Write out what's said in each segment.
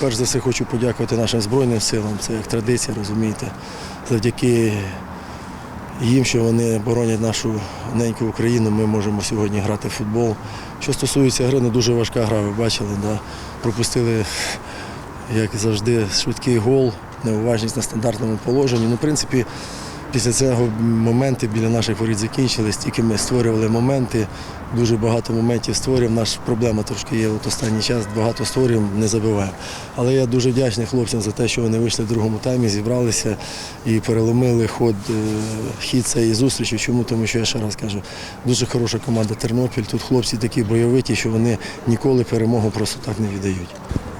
перш за все хочу подякувати нашим Збройним силам. Це як традиція, розумієте. Завдяки їм, що вони боронять нашу неньку Україну, ми можемо сьогодні грати в футбол. Що стосується гри, ну дуже важка гра, ви бачили, да? пропустили, як завжди, швидкий гол, неуважність на стандартному положенні. Ну, в принципі, після цього моменти біля наших воріт закінчились, тільки ми створювали моменти, дуже багато моментів створюємо. Наша проблема трошки є от останній час, багато створюємо, не забиваємо. Але я дуже вдячний хлопцям за те, що вони вийшли в другому таймі, зібралися і переломили ход, е, хід цієї зустрічі. Чому? Тому що я ще раз кажу, дуже хороша команда Тернопіль. Тут хлопці такі бойовиті, що вони ніколи перемогу просто так не віддають.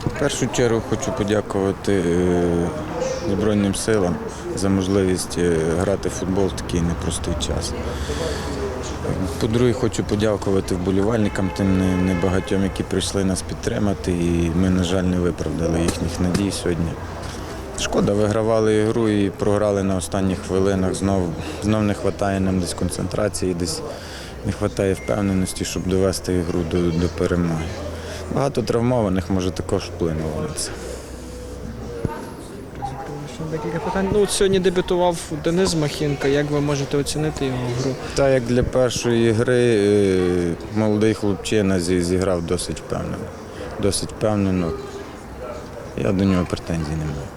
В першу чергу хочу подякувати е, Збройним силам за можливість е, грати в футбол в такий непростий час. По-друге, хочу подякувати вболівальникам, тим небагатьом, які прийшли нас підтримати, і ми, на жаль, не виправдали їхніх надій сьогодні. Шкода, вигравали ігру і програли на останніх хвилинах. Знов, знов не вистачає нам десь концентрації, десь не вистачає впевненості, щоб довести ігру до, до перемоги. Багато травмованих може також вплинуло на це. Декілька питань. Ну, от сьогодні дебютував Денис Махінка. Як ви можете оцінити його гру? Та як для першої гри е, молодий хлопчина зі- зіграв досить впевнено. Досить впевнено. Я до нього претензій не маю.